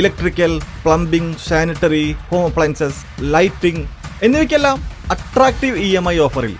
Electrical plumbing sanitary home appliances lighting എന്നിവയ്ക്കെല്ലാം attractive E M I ഓഫറിൽ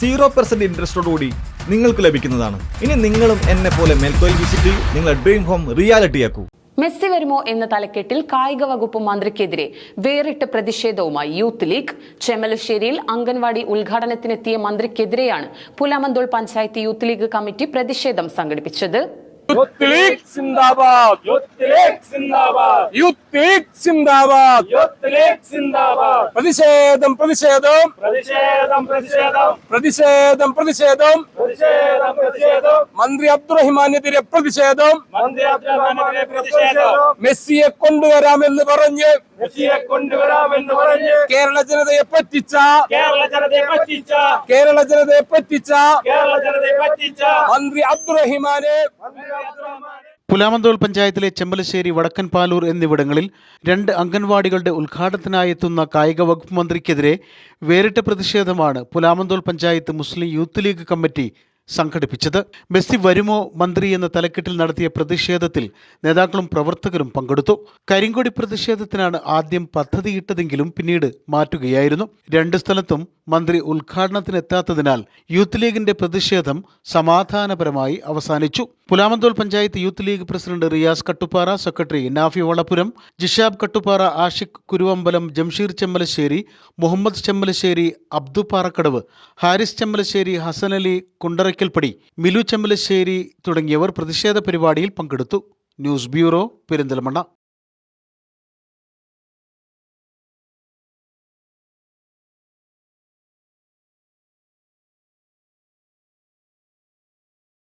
zero percent ഇൻട്രസ്റ്റോടുകൂടി നിങ്ങൾക്ക് ലഭിക്കുന്നതാണ്. ഇനി നിങ്ങളും എന്നെ പോലെ മേൽക്കോയിൽ വിസിറ്റ് ചെയ്യൂ. നിങ്ങളുടെ ഡ്രീം ഹോം റിയാലിറ്റിയാക്കൂ മെസ്സി വരുമോ എന്ന തലക്കെട്ടിൽ കായിക വകുപ്പ് മന്ത്രിക്കെതിരെ വേറിട്ട പ്രതിഷേധവുമായി യൂത്ത് ലീഗ് ചെമലശ്ശേരിയിൽ അംഗൻവാടി ഉദ്ഘാടനത്തിനെത്തിയ മന്ത്രിക്കെതിരെയാണ് Pulamanthole panchayat youth league committee പ്രതിഷേധം സംഘടിപ്പിച്ചത്. യൂത്ത് ലീഗ് സിന്ദാബാദ്. യൂത്ത് ലീഗ് സിന്ദാബാദ്. യൂത്ത് ലീഗ് സിന്ദാബാദ്. യൂത്ത് ലീഗ് സിന്ദാബാദ്. പ്രതിഷേധം പ്രതിഷേധം. പ്രതിഷേധം പ്രതിഷേധം. പ്രതിഷേധം പ്രതിഷേധം. പ്രതിഷേധം പ്രതിഷേധം. മന്ത്രി അബ്ദുറഹിമാനെതിരെ പ്രതിഷേധം. മന്ത്രി അബ്ദുറഹിമാനെതിരെ പ്രതിഷേധം. മെസ്സിയെ കൊണ്ടുവരാമെന്ന് പറഞ്ഞ് മെസ്സിയെ കൊണ്ടുവരാമെന്ന് പറഞ്ഞ് കേരള ജനതയെ പറ്റിച്ച കേരള ജനതയെ പറ്റിച്ച കേരള ജനതയെ പറ്റിച്ച കേരള ജനതയെ പറ്റിച്ച മന്ത്രി അബ്ദുറഹിമാനെ മന്ത്രി അബ്ദുറഹ്മാനെ പുലാമന്തോൾ പഞ്ചായത്തിലെ ചെമ്പലശ്ശേരി വടക്കൻ പാലൂർ എന്നിവിടങ്ങളിൽ രണ്ട് അംഗൻവാടികളുടെ ഉദ്ഘാടനത്തിനായി എത്തുന്ന കായിക വകുപ്പ് മന്ത്രിക്കെതിരെ വേറിട്ട പ്രതിഷേധമാണ് പുലാമന്തോൾ പഞ്ചായത്ത് മുസ്ലിം യൂത്ത് ലീഗ് കമ്മിറ്റി സംഘടിപ്പിച്ചത്. മെസ്സി വരുമോ മന്ത്രി എന്ന തലക്കെട്ടിൽ നടത്തിയ പ്രതിഷേധത്തിൽ നേതാക്കളും പ്രവർത്തകരും പങ്കെടുത്തു. കരിങ്കൊടി പ്രതിഷേധത്തിനാണ് ആദ്യം പദ്ധതിയിട്ടതെങ്കിലും പിന്നീട് മാറ്റുകയായിരുന്നു. രണ്ട് സ്ഥലത്തും മന്ത്രി ഉദ്ഘാടനത്തിനെത്താത്തതിനാൽ യൂത്ത് ലീഗിന്റെ പ്രതിഷേധം സമാധാനപരമായി അവസാനിച്ചു. Pulamanthole panchayat youth league president Riyas Kattuppara secretary Nafi Valappuram Jishab Kattuppara Ashiq Kuruvambalam Jamsheer Chemmalassery Muhammad Chemmalassery Abdu Parakkadavu Haris Chemmalassery Hasan Ali Kundarakkalpadi Milu Chemmalassery തുടങ്ങിയവർ പ്രതിഷേധ പരിപാടിയിൽ പങ്കെടുത്തു. News bureau Perinthalmanna.